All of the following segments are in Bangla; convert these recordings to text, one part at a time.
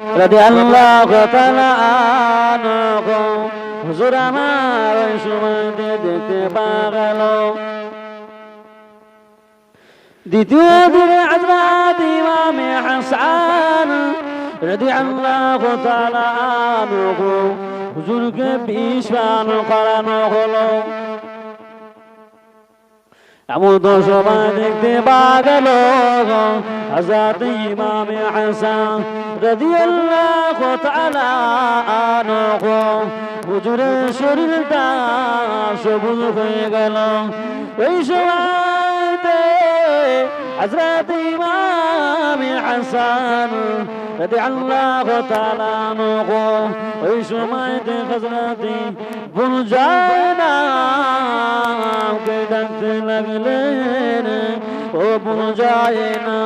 রাদি আল্লাহ তাআলা আনহু হুজুর আমার ওই সময়তে দেখতে পাগল। দ্বিতীয় দিনে হযরত ইমাম হাসান রাদি আল্লাহ তাআলা আনহু হুজুরকে বিষ করানো হলো। এমন তো সবাই দেখতে পাগল হজরত ইমাম হাসান রাদিয়াল্লাহু তাআলা আনহু। হুজুরের শরীরটা সবুজ হয়ে গেল। এই সময়তে হজরত ইমাম হাসান রাদিয়াল্লাহু তাআলা আনহু ওই সময়তে হজরত বুনজানা কে ডাকতে লাগলেন, ও বুঝায় না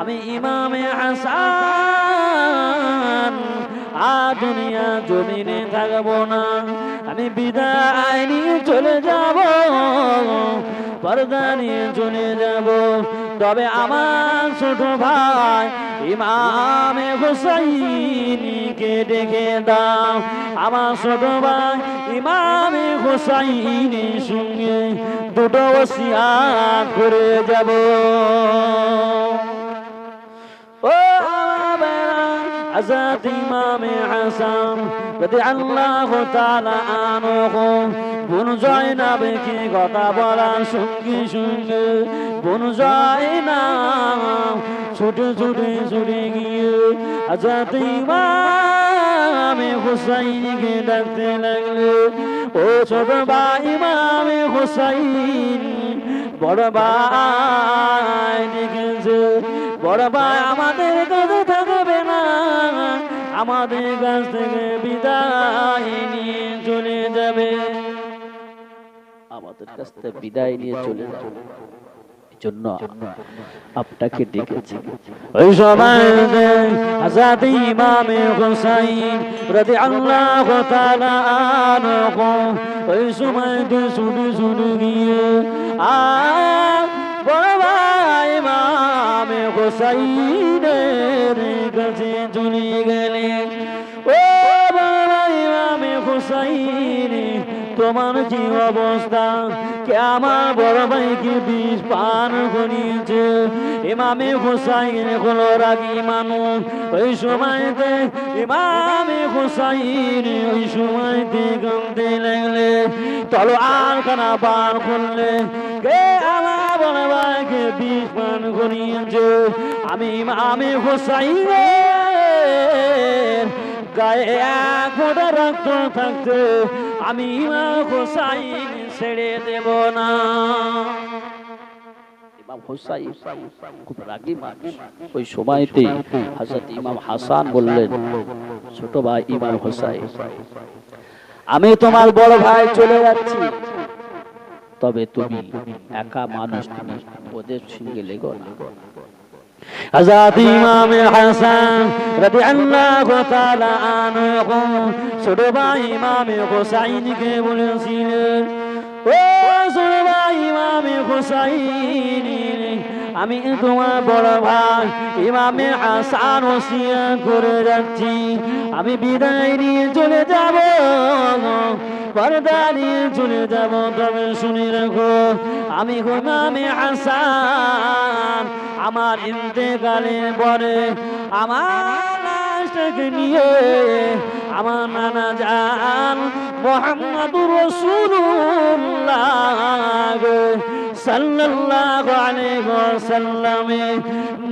আমি ইমামে হাসান আ দুনিয়া জমিনে থাকব না, আমি বিদায় নিয়ে চলে যাব, পর্দা নিয়ে চলে যাব। তবে আমার ছোট ভাই ইমামে হুসাইনকে ডেকে দাও। আমার ছোট ভাই ইমামে হুসাইনের সঙ্গে দুটো ওসিয়াত করে যাব। ও আজাদ ইমামে হাসান যদি আল্লাহ তাআলা আনহু বুন জয়নাবকে কথা বলার সঙ্গে সঙ্গে বুন জয়নাব ছুটে ছুটে ছুটে গিয়ে আজাদ ইমামে হুসাইনকে ডাকতে লাগল। ও ছোট ভাই ইমামে হুসাইন, বড় ভাই দেখেছে বড় ভাই, আমাদের কাছে থাকবে না। আমাদের কাছ থেকে বিদায় নিয়ে চলে যাবে। আমাদের কাছ থেকে বিদায় নিয়ে চলে যাবে জন্য আপনাকে ডেকেছি। ওই সময় আজাদ ইমামে হুসাইন রাদি আল্লাহ তাআলা আনহু। ওই সময় শুনে শুনে গিয়ে আ বড় ভাই ইমামে হুসাইনের তোমার কি অবস্থা। কে আমার বড় ভাইকে বিষ পান করিয়েছে? ইমামে হুসাইন হলো রাগি মানুষ। ওই সময়তে ইমামে হুসাইন ওই সময়তে কামতে লাগলে। চলো আর খানা পান করলে। কে আমার বড় ভাইকে বিষ পান করিয়েছে? আমি ইমামে হুসাইনের গায়ে রক্ত থাকতে আমি হোসাইন ছেড়ে দেব না। ইমাম হাসান ছোট ভাই হোসাইন, আমি তোমার বড় ভাই চলে যাচ্ছি। তবে তুমি একা মানুষ, তুমি ওদের সঙ্গে লেগো না। আজাদ ইমাম হাসান রাদিয়াল্লাহু তাআলা আনহু ছোট ভাই ইমাম হুসাইনকে বলেছিলেন ও ছোট ভাই ইমাম হুসাইন আমি তোমার বড় ভাই ইমামে হাসান ওসিয়া করে যাচ্ছি আমি বিদায় নিয়ে চলে যাব। আমি আমার ইন্তেকালের পরে আমার নিয়ে আমার নানা জান মোহাম্মদুর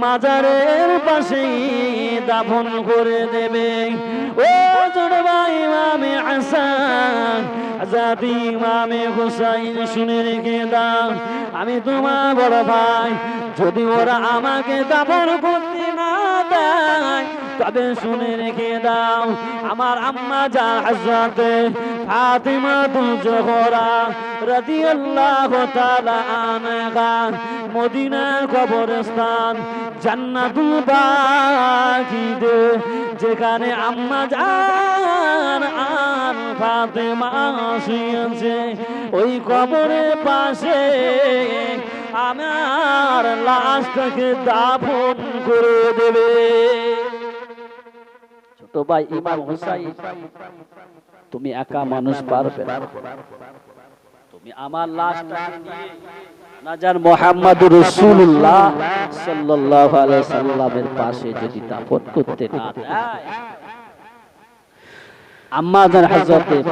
মাজারের পাশে দাফন করে দেবে। ও শুনে দাও। আমি তোমার বড় ভাই, যদি ওরা আমাকে দাফন করতে না দেয়, তবে শুনে রেখে দাও। আমার আম্মা যা হাজরাতে ফাতিমা তু জোহরা রাদিয়াল্লাহু তাআলা মদিনার কবরস্থান জান্নাতুল যেখানে আম্মা জান আর ফাতেমা শুয়েছে ওই কবরের পাশে আমার লাশটাকে দাফন করে দেবে। ছোট ভাই ইমাম হুসাইন, তুমি একা মানুষ পারবে তুমি আমার লাশটাকে নিয়ে আলাইহি সাল্লামের পাশে যদি দাফন করতে না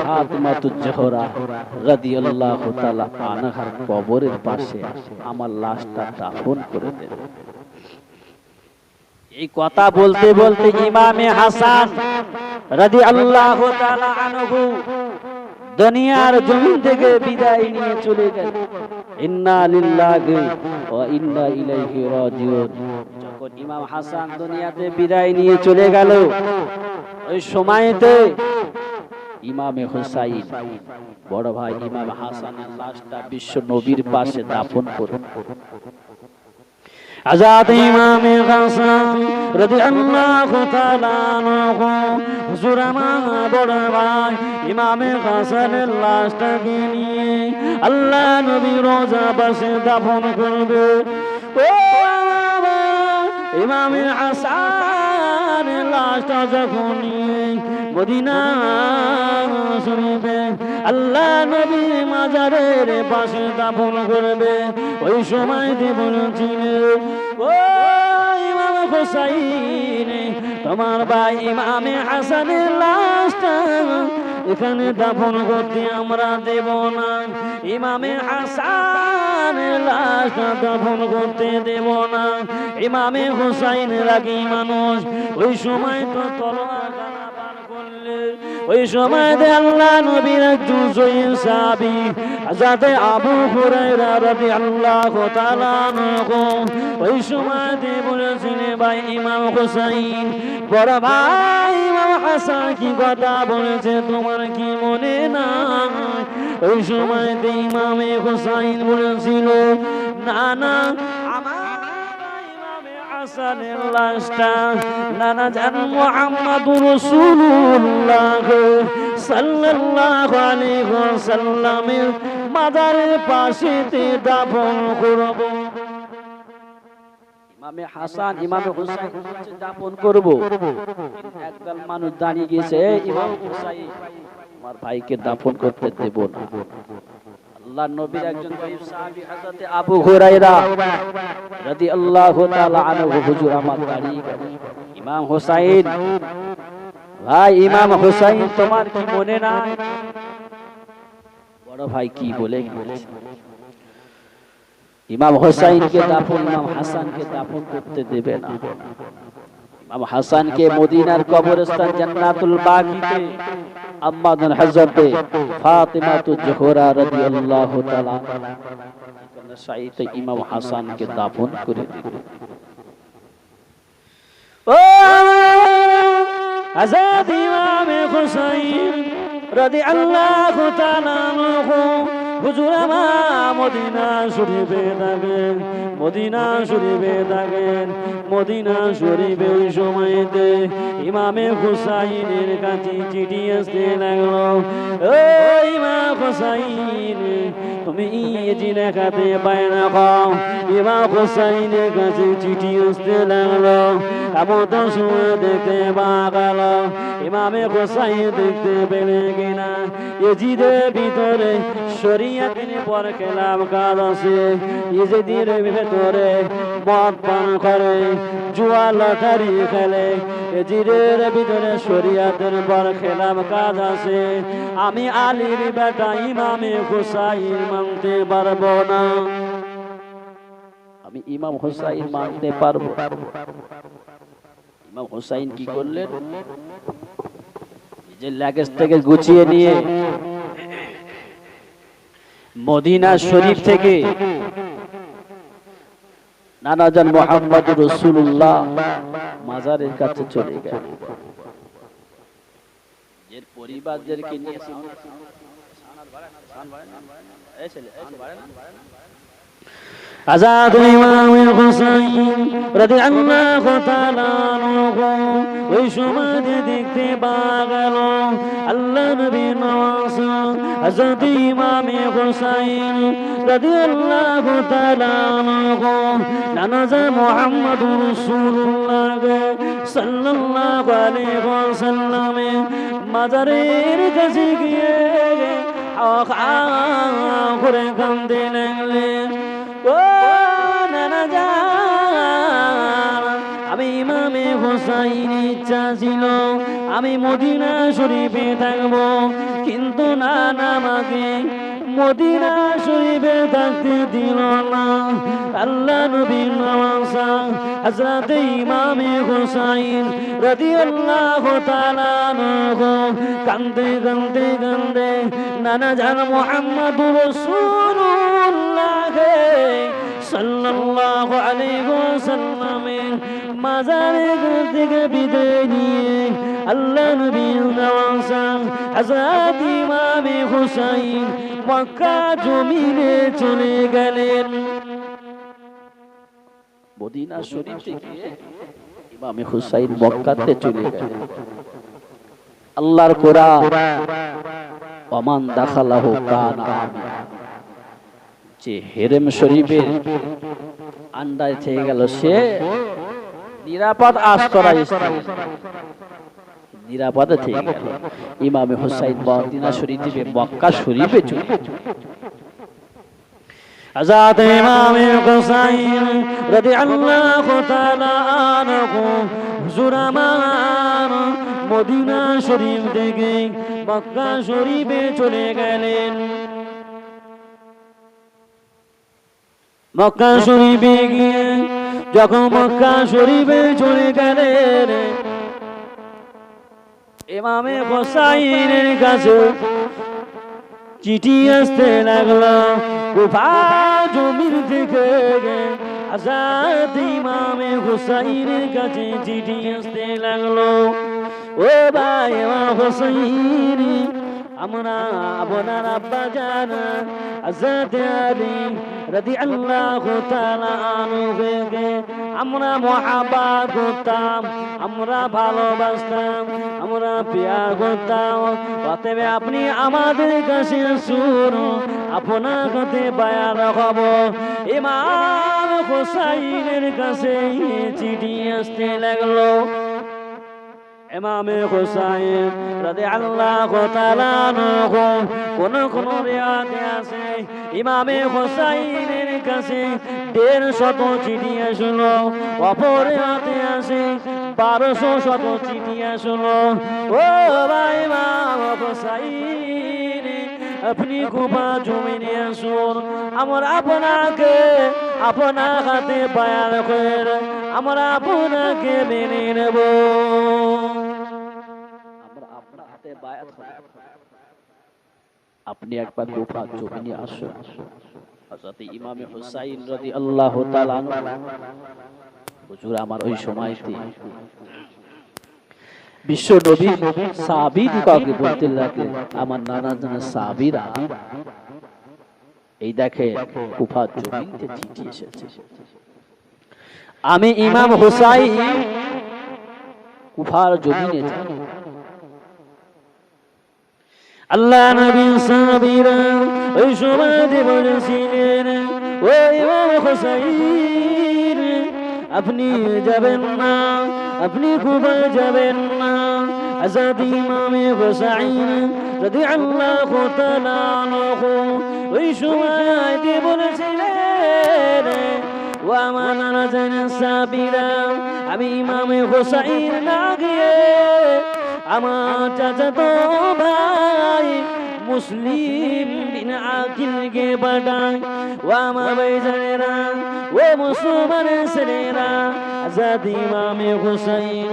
ফাতিমাতুজ জোহরা রাদিয়াল্লাহু তাআলা আনহার কবরের পাশে আমার লাশটা দাফন করে দেন। এই কথা বলতে বলতে ইমামে হাসান রাদিয়াল্লাহু তাআলা আনহু দুনিয়ার জমিন থেকে বিদায় নিয়ে চলে গেল ইন্না ইন্না যখন ইমাম হাসান দুনিয়াতে বিদায় নিয়ে চলে গেল, ওই সময়তে ইমামে হুসাইন, বড় ভাই ইমাম হাসানের লাশটা বিশ্ব নবীর পাশে দাফন করে আজাদ ইমামে হাসান রাদিয়াল্লাহু তাআলা আনহু। হুজুর আমার বড় ভাই, ইমামে হাসানের লাশটাকে নিয়ে আল্লাহ নবী রোজা পাশে দাফন করবে। ও ইমামে হাসান লাশটা যখন নিয়ে মদিনা আল্লাহ নবী মাজারের পাশে দাফন করবে। ওই সময় বলেছিলেন ও ইমাম হোসাইন, তোমার ভাই ইমামে হাসানের লাশটা এখানে দাফন করতে আমরা দেব না। ইমামে হাসান লাশটা দাফন করতে দেব না। ইমামে হোসাইন রাগি মানুষ, ওই সময় তো তলোয়ার ওই সময় আল্লাহ নবীর একজন জয়ীর সাহাবী যাতে আবু হুরায়রা রাদিয়াল্লাহু তাআলা ওই সময় বলেছিলেন, ভাই ইমাম হোসাইন, বড় ভাই ইমাম হাসান কি কথা বলেছে? তোমার কি মনে না ওই সময় ইমামে হোসাইন বলেছিল, না না হাসানের লাশটা নানা জান মুহাম্মাদুর রাসূলুল্লাহ সাল্লাল্লাহু আলাইহি ওয়াসাল্লামের মাজারের পাশেতে দাফন করব। ইমামে হাসান, ইমামে হুসাইন দাফন করব। একদল মানুষ দাঁড়িয়ে গেছে ইমাম হুসাইন আমার ভাইকে দাফন করতে দেব না। আল্লাহ নবীর একজন গরিব সাহাবী হযরতে আবু হুরায়রা রাদিয়াল্লাহু তাআলা আনহু হুজুর আমার দাঁড়িয়ে ইমাম হুসাইন। ভাই ইমাম হুসাইন তোমার কি মনে নাই? বড় ভাই কি বলে ইমাম হুসাইনকে দাফন ইমাম হাসানকে দাফন করতে দেবে না। ইমাম হাসানকে মদিনার কবরস্থান জান্নাতুল বাকিতে আম্মাদান হযরতে ফাতিমাতু জোহরা রাদিয়াল্লাহু তাআলা সাইতে ইমাম হাসানকে দাফন করে দিবে ও হযরত ইমাম হুসাইন রাদিয়াল্লাহু তাআলা হুজুর মদিনা শরীফে থাকেন, মদিনা শরীফে থাকেন, মদিনা শরীফে সময়তে ইমামে হুসাইনের কাছে চিঠি আসতে লাগল। ও হুসাইন, তুমি ইজি লেখাতে পায় না খাও ইমাম হুসাইনের কাছে চিঠি আসতে লাগল। এমন সময় দেখতে পাগল ইমামে হুসাইন দেখতে পেলে কিনা এজিদের ভিতরে শরিয়াতের পর খেলাম কাজ আছে। ভিতরে মদ পান করে, জুয়া লটারি খেলে। এজিদের ভিতরে শরিয়াতের পর খেলাম কাজ আছে। আমি আলীর বেটা ইমামে হুসাইন মানতে পারব না। আমি ইমাম হুসাইন মানতে পারব। ইমাম হুসাইন কি করলেন? নিজের লাগেজ থেকে গুছিয়ে নিয়ে মদিনা শরীফ থেকে নানাজান মোহাম্মদ রসুল্লাহ মাজারের কাছে চলে গেল। এর পরিবারদেরকে নিয়ে আজাদ ইমাম হুসাইন রাদিয়াল্লাহু তাআলা আনহু, ওই সময় দেখতে পাওয়া গেল, আল্লাহ নবী নওয়াজ হযরত ইমাম হুসাইন রাদিয়াল্লাহু তাআলা আনহু, নানাজা মুহাম্মদুর রাসূলুল্লাহ সাল্লাল্লাহু আলাইহি ওয়াসাল্লাম মাজারের কাছে গিয়ে আখা করে কান্দে লাগলেন ছিল। আমি মদিনা শরীফে থাকব। কিন্তু না না আমাকে মদিনা শরীফে থাকতে দিল না। আল্লাহ নবী নওয়াজা হযরত ইমামে হোসাইন রাদিয়াল্লাহু তাআলা আনহু কান্দে কান্দে কান্দে, নানা জান মুহাম্মদুর রাসূলুল্লাহ সাল্লাল্লাহু আলাইহি ওয়াসাল্লামের মাজারে থেকে বিদায় নিয়ে আল্লাহ নবী নওয়াজা হযরত ইমামে হুসাইন মক্কা জমিনে চলে গেলেন মদিনা শরীফ থেকে ইমামে হুসাইন মক্কাতে চলে গেলেন আল্লাহর কোরআন ওমান দাখালাহু কানা আমিন। যে হেরেম শরীফের আন্ডায় থেকে গেল সে নিরাপদ স্থায়ী। নিরাপদে থেকে গেল ইমামে হুসাইন মদিনা শরীফ মক্কা শরীফে চলে। আজাদ ইমামে হুসাইন রাদিয়াল্লাহু তাআলা আনহু হুজুর আমার মদিনা শরীফ থেকে মক্কা শরীফে চলে গেলেন মক্কা শরীফে গিয়ে যখন মক্কা শরীফে চলে গেলেন, ইমামে হোসাইনের কাছে চিঠি আসতে লাগল কুফা জমির থেকে আজাদ ইমামে হুসাইনের কাছে চিঠি আসতে লাগল, ও ভাই আমার হুসাইন আমরা আপনার আব্বা জান আজাদ আলী রাদি আল্লাহ আমরা মহাবাত করতাম, আমরা ভালোবাসতাম, আমরা পেয়ার করতাম। অতএব আপনি আমাদের কাছে শুন আপনার কাছে বায়ান হব। ইমাম হোসাইনের কাছে চিঠি আসতে লাগল। ইমামে হোসাইন রাদি আল্লাহ কোন কোন রিয়াতে আছে। ইমামে হোসাইনের কাছে দেড় শত চিঠি আসলো, অপর রিয়াতে আছে বারোশো শত চিঠি আসলো। ও ভাই ইমাম হোসাইন, আপনি কুপা জমিনে আসুন, আমরা আপনাকে আপনার হাতে বায়ার করে, আমরা আপনাকে মেনে নেব। আপনি একবার গোফা জমিনে আসুন। হযরত ইমামে হুসাইন রাদিয়াল্লাহু তাআলা হুজুর, আমার ওই সময়তে বিশ্ব নবী বলতে আমার নানা জানা এই দেখে কুফা জমিনতে চিঠি এসেছে। আমি ইমাম হুসাইন কুফার জমিনে যাই। আল্লাহ নবী সাহাবীরা ওই সময় বলেছিলেন, ও ইমাম হোসাইন, আপনি যাবেন না, আপনি কুবা যাবেন না? আজাদ ইমামে হোসাইন যদি আল্লাহ তাআলা ওই সময় বলেছিলেন ও আমার সাবিরা, আমি ইমামে হোসাইন না গিয়ে আমার চাচাতো ভাই মুসলিম বিন আকিলকে পাঠায়। ও আমার ভাইজানেরা, ও মুসলমান ছেলেরা আজাদ ইমামে হুসাইন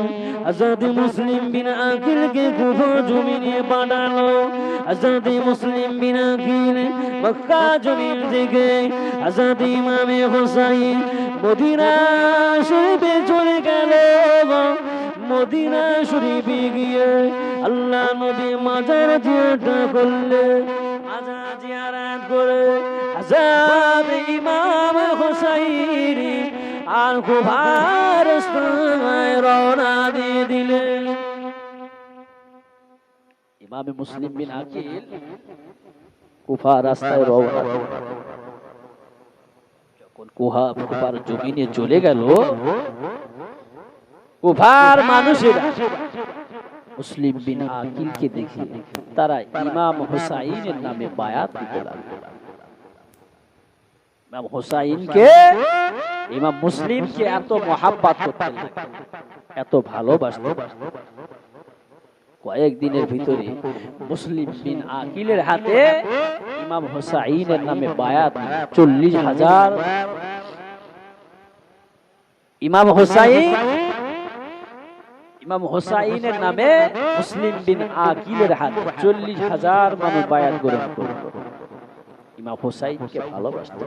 আজাদ মুসলিম বিন আকিলকে কুফা জমিনে পাঠালো। আজাদ মুসলিম বিন আকিল মক্কা জমিন থেকে আজাদ ইমামে হুসাইন মদিনা শরীফে চলে গেল। মদিনা শরীফে গিয়ে আল্লাহ নবী মাজার জিয়ারত করলে। মাজার জিয়ারত করে হযরত ইমাম হুসাইন আর কুফার রাস্তায় রওনা দিয়ে দিলেন ইমামে মুসলিম বিন আকিল কুফা রাস্তায় রওনা দিলেন। যখন কুহা কুফার জমিনে চলে গেল কুফার মানুষেরা মুসলিম বিন আকিলকে দেখে তারা ইমাম হুসাইনের নামে বায়াত দিতে লাগল ইমাম হুসাইনকে ইমাম মুসলিমকে এত মহাব্বাত করতে লাগল, এত ভালোবাসতে কয়েকদিনের ভিতরে মুসলিম বিন আকিলের হাতে ইমাম হোসাইনের নামে বায়াত চল্লিশ হাজার। ইমাম হোসাইন? ইমাম হোসাইনের নামে মুসলিম বিন আকিলের হাতে চল্লিশ হাজার মানুষ বায়াত গ্রহণ করল ইমাম হোসাইনকে ভালোবাসতে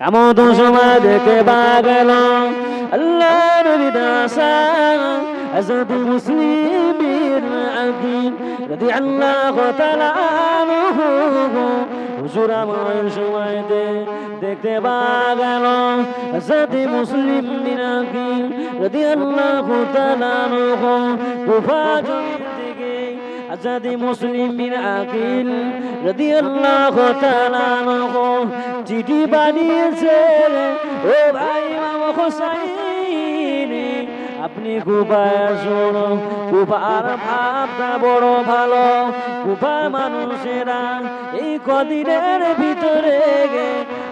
এমন সময় দেখে পাগল আল্লাহ নবী দাসা হযরত মুসলিম বিন আকিল রাদিয়াল্লাহু তাআলা আনহু হুজুর আমার সময় দে দেখতে পাগল হযরত মুসলিম বিন আকিল রাদিয়াল্লাহু তাআলা আনহু কুফা হযরত মুসলিম বিন আকিল রাদিয়াল্লাহু তাআলা আনহু চিঠি বানিয়েছে। ও ভাই ইমাম হোসাইন। আপনি কুপায় শোনো কুপার ভাবটা বড় ভালো, কুপার মানুষেরা এই কদিনের ভিতরে গে।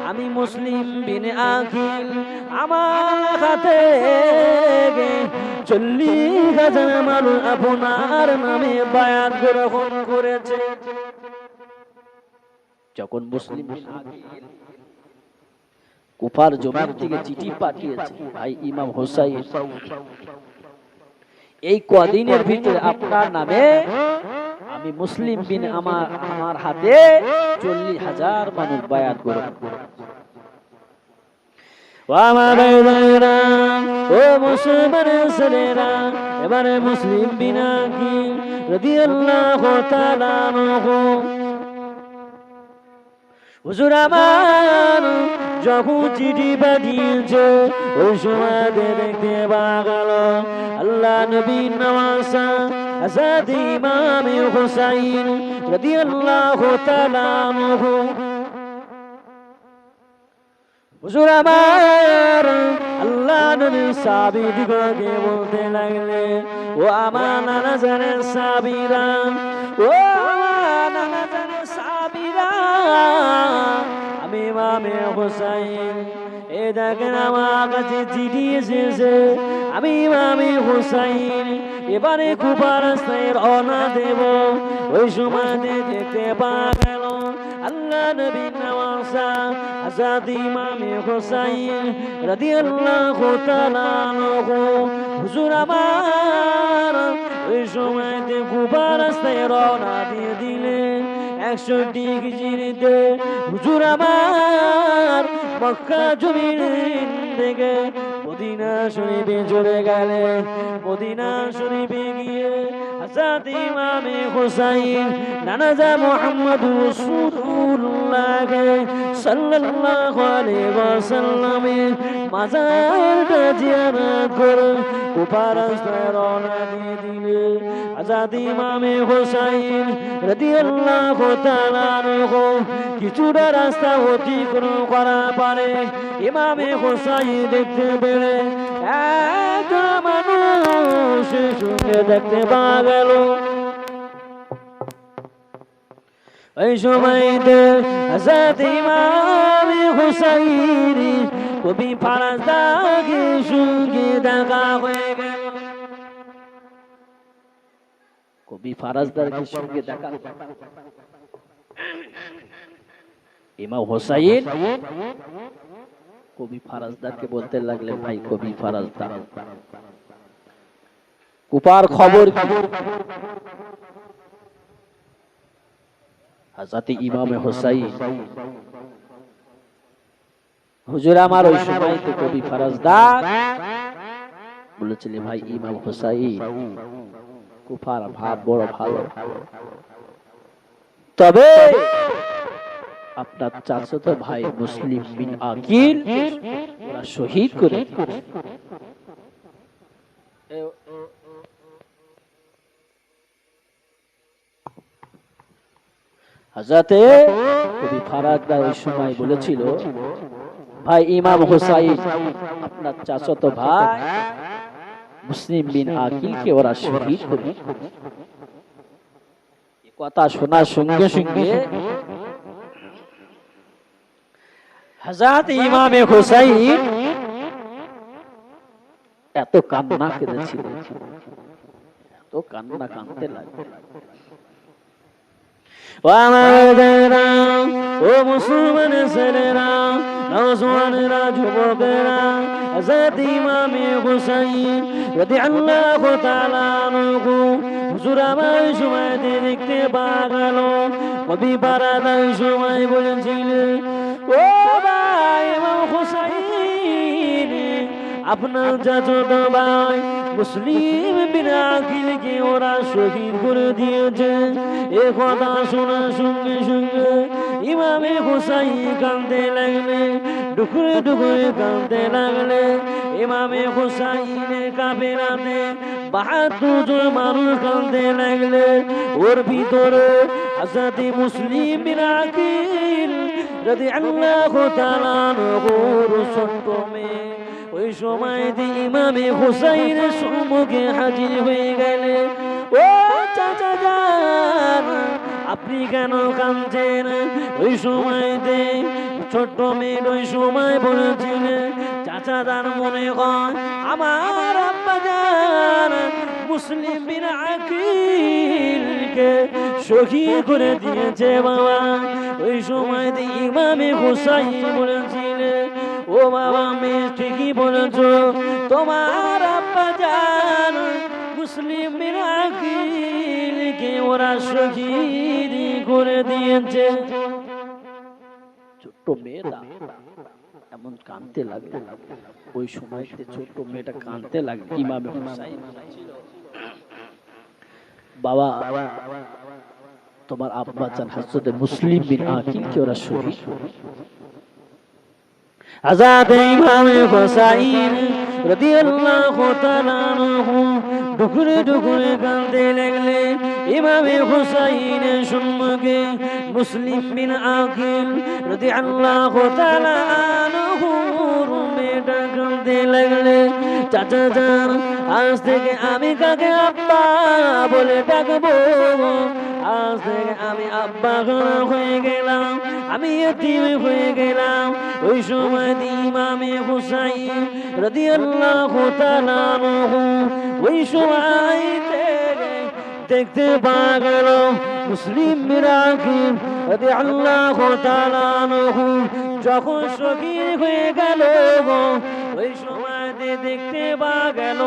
আমি মুসলিম বিন আখিল আমার হাতে গে। চল্লিশ হাজার মানুষ আপনার নামে বায়াত গ্রহণ করেছে। যখন মুসলিম আকিল কুফার জমির থেকে চিঠি পাঠিয়েছে। ভাই ইমাম হোসাইন। এই কদিনের ভিতরে আপনার নামে আমি মুসলিম বিন আমার আমার হাতে চল্লিশ হাজার মানুষ বায়াত গ্রহণ ও মুসলমান ছেলেরা এবারে মুসলিম বিনা কি? তাআলা আনহু। হুজুর আমার যখন চিঠি পাঠিয়েছে, ওই সময় দেখতে পাগল আল্লাহ নবী নওয়াসা আসাদ ইমাম হুসাইন রাদিয়াল্লাহু তাআলা আনহু। হুজুর আমার আল্লাহ নবী সাবি দিগকে বলতে লাগলে, ও আমার নানা জানে সাবিরা, ও আমার নানা জানে সাবিরা আমি মামে হোসাইন। এ দেখেন আমার কাছে চিঠি এসেছে। আমি মামে হোসাইন। এবারে কুপা রাস্তায় রওনা দেব। ওই সময় দেখতে পা গেল আল্লাহ নবী নওয়াসা আজাদ ইমামে হোসাইন রাদিয়াল্লাহু তাআলা আনহু। হুজুর আমার, ওই সময়তে কুবা রাস্তায় রওনা দিয়ে দিলেন। একশোটি দে। হুজুর আমার মক্কা জমির থেকে মদিনা শরীফে চলে গেলে মদিনা শরীফে গিয়ে হাজাত ইমামে হোসাইন, নানাজা মোহাম্মদ রসুল্লাহ সাল্লাল্লাহু আলাইহি ওয়াসাল্লামের মাজারটা জিয়ারত করে রাস্তায় রওনা দিয়ে দিলে আজাদ ইমামে হোসাইন রাদিয়াল্লাহু তাআলা আনহু, কিছুটা রাস্তা অতিক্রম করা পারে ইমামে হোসাইন দেখতে পেলে এক মানুষ সঙ্গে দেখতে পাওয়া গেল। ওই সময়তে হাজাত ইমাম হুসাইন কবি ফারাজদাকে সঙ্গে দেখা হয়ে গেল। কবি ফারাজদারকে সঙ্গে দেখা ইমাম হোসাইন কবি ফারাজদারকে বলতে লাগলেন, ভাই, কবি ফারাজদার কুপার খবর? হাজাতে ইমামে হোসাইন। হুজুর আমার ওই সময় তো কবি ফারাজদার বলেছিলেন ভাই ইমাম হোসাইন কুফার ভাব বড় ভালো। তবে আপনার চাচাতো ভাই মুসলিম বিন আকিল ওরা শহীদ করে হাজাতে কবি ফারাকদা ওই সময় বলেছিল ভাই ইমাম হোসাইন আপনার চাচত ভাই মুসলিম বিন আকিলকে ওরা শহীদ করে কথা শোনার সঙ্গে সঙ্গে হাজাত ইমামে হোসাইন এত কান্না কেঁদেছিল। এত কান্না কাঁদতে লাগবে ও ভাইয়েরা, ও মুসলমান ছেলেরা নওজওয়ানেরা যুবকেরা হযরত ইমামে হুসাইন রাদিয়াল্লাহু তাআলা আনহু হুজুর আমার সময় দেখতে পাগল। কবি পারাদার সময় বলেছিলেন ও আপনার চাচত ভাই মুসলিম বিন আকিলকে ওরা শহীদ করে দিয়েছে এ কথা শোনার সঙ্গে সঙ্গে ইমামে হুসাই কাঁদতে লাগলে ডুকুরে ডুকুরে কাঁদতে লাগলে ইমামে হুসাইনের কাফেরাতে বাহাত্তর জন মানুষ কাঁদতে লাগলে ওর ভিতরে আজাদি মুসলিম আকিল যদি আল্লাহ তাআলা নগর ছোট্ট মেয়ে ওই সময় ইমামে হুসাইন সম্মুখে হাজির হয়ে গেলে ও চাচা যান, আপনি কেন কাঁদছেন? ওই সময়তে ছোট্ট মেয়ে ওই সময় বলেছিলেন চাচা তার মনে হয় আমার আব্বা যান মুসলিম বিন আকিলকে সখী করে দিয়েছে বাবা। ওই সময় ইমামে হুসাইন বলেছিলেন ও বাবা, মেয়ে ঠিকই বলেছ। তোমার আব্বা জান মুসলিম মিরাকিলকে ওরা শহীদ করে দিয়েছে। ছোট্ট মেয়েটা এমন কাঁদতে লাগল। ওই সময়তে ছোট্ট মেয়েটা কাঁদতে লাগল, ইমামে হুসাইন। বাবা, তোমার আব্বা চান হাজরতে মুসলিম বিন আকিলকে ওরা শহীদ আজাদ ইমামে হুসাইন রাদিয়াল্লাহু তাআলা আনহু ডুকুরে ডুকুরে কাঁদতে লাগলে ইমামে হুসাইন সম্মুখে মুসলিম বিন আকিল রাদিয়াল্লাহু তাআলা আনহু মেয়েটা কাঁদতে লাগলে চাচা যান আজ থেকে আমি কাকে আব্বা বলে ডাকবো? আজ থেকে আমি আব্বা হয়ে গেলাম, আমি এতিম হয়ে গেলাম। ওই সময় ইমামে হুসাইন রাদিয়াল্লাহু তাআলা ওই সময় দেখতে পাগল মুসলিম মিরাকিন রাদিয়াল্লাহু তাআলা যখন শহীদ হয়ে গেল ওই সময় দেখতে পাগল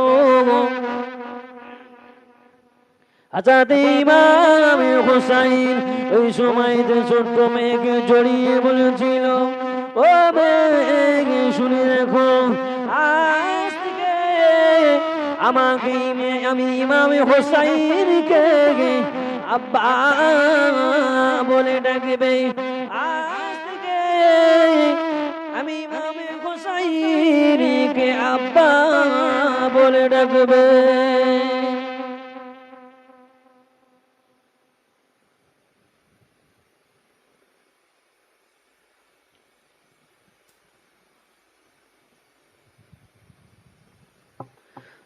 আজাদ ইমাম হুসাইন ওই সময় ছোট্ট মেয়েকে জড়িয়ে বলেছিল, ও মেয়ে, শুনে দেখো আমাকে আমি ইমাম আব্বা বলে ডাকবে। হোসাইনকে আব্বা বলে ডাকবে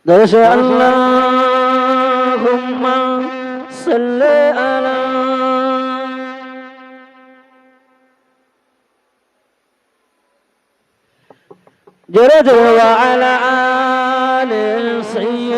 درش اللهم صل على جرد وعلى آل سيدنا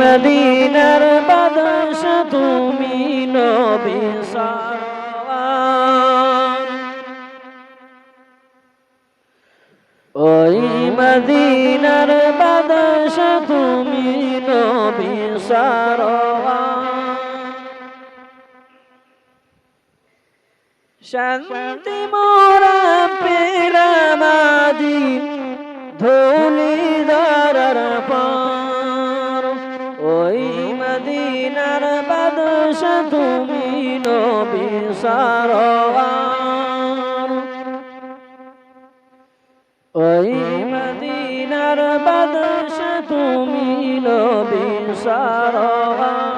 মদিনার বাদশ তুমি নবী সার মদিনার বাদশা তুমি নবী শান্তি মোরা পেরামাদি ধুলি পার ওই মদিনার বাদশ তুমি নবী সারোয়ার। ওই মদিনার বাদশ তুমি নবী সারোয়ার।